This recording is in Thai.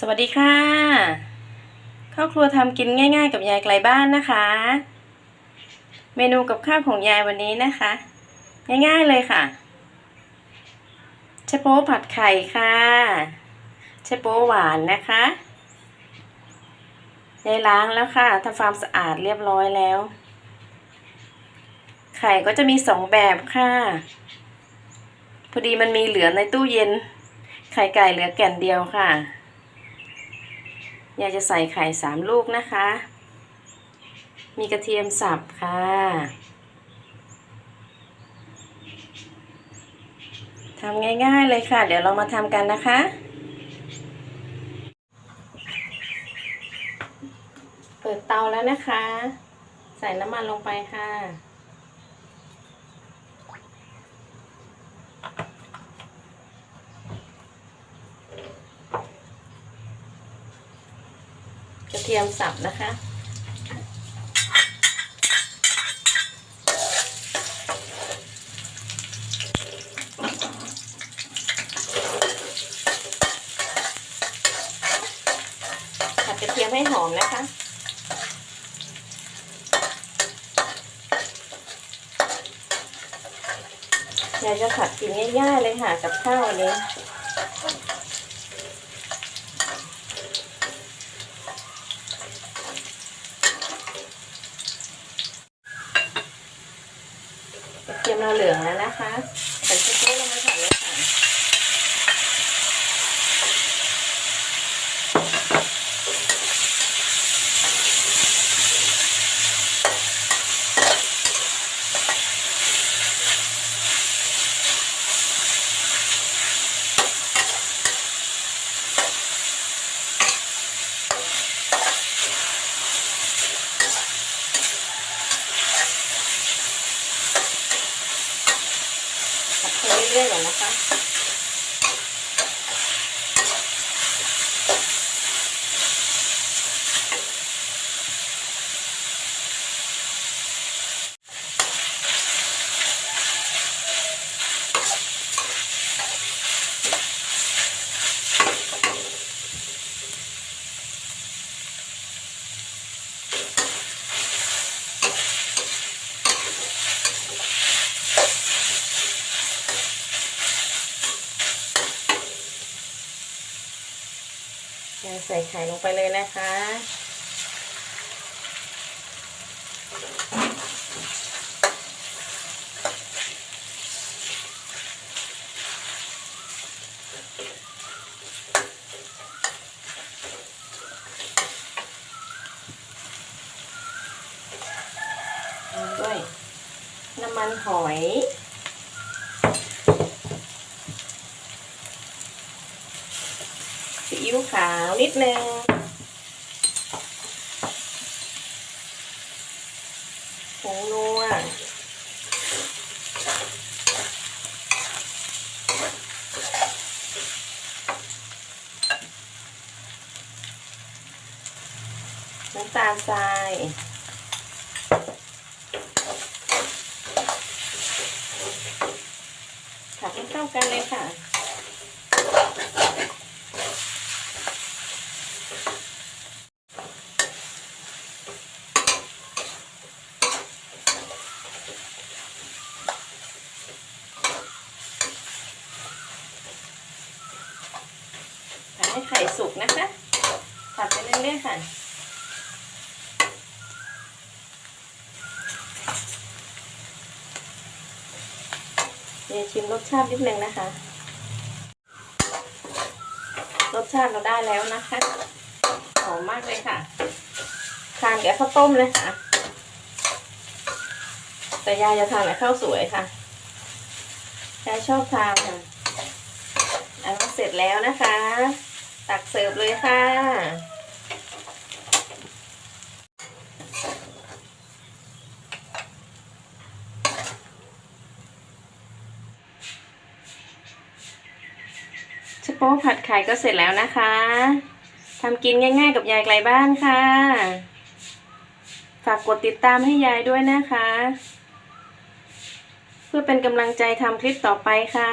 สวัสดีค่ะข้าวครัวทำกินง่าย ๆ กับยายไกลบ้านนะคะ เมนูกับข้าวของยายวันนี้นะคะ ง่ายๆเลยค่ะเชโป๊ผัดไข่ค่ะเชโป๊หวานนะคะยายล้างแล้วค่ะทำความสะอาดเรียบร้อยแล้ว ไข่ก็จะมีสองแบบค่ะ พอดีมันมีเหลือในตู้เย็น ไข่ไก่เหลือแก่นเดียวค่ะ อยากจะใส่ไข่สามลูกนะคะ มีกระเทียมสับค่ะทำง่ายๆเลยค่ะ เดี๋ยวเรามาทำกันนะคะเปิดเตาแล้วนะคะ ใส่น้ำมันลงไปค่ะ กระเทียมสับนะคะ ผัดกระเทียมให้หอมนะคะอยากจะผัดกินง่ายๆเลยค่ะกับข้าววันนี้กระเทียม เราเหลืองแล้วนะคะ ใส่ชุดโป๊ลงไปผัดเลยค่ะ ผัดไปเรื่อยๆก่อนนะคะ ใส่ไข่ลงไปเลยนะคะตามด้วยน้ำมันหอย ซีอิ๊ วขาวนิดนึงผงนัวน้ำตาลทรายผัดให้เข้ากันเลยค่ะ ผัดให้ไข่สุก นะคะผัดไปเรื่อยๆค่ะเดี๋ยวชิมรสชาตินิดนึงนะคะ รสชาติเราได้แล้วนะคะหอมมากเลยค่ะ ทานกับข้าวต้มเลยค่ะ แต่ยายจะทานกับข้าวสวยค่ะยายชอบทานค่ะอันนี้เสร็จแล้วนะคะ ตักเสิร์ฟเลยค่ะ ชโป๊ผัดไข่ก็เสร็จแล้วนะคะทำกินง่ายๆกับยายไกลบ้านค่ะ ฝากกดติดตามให้ยายด้วยนะคะ เพื่อเป็นกำลังใจทำคลิปต่อไปค่ะ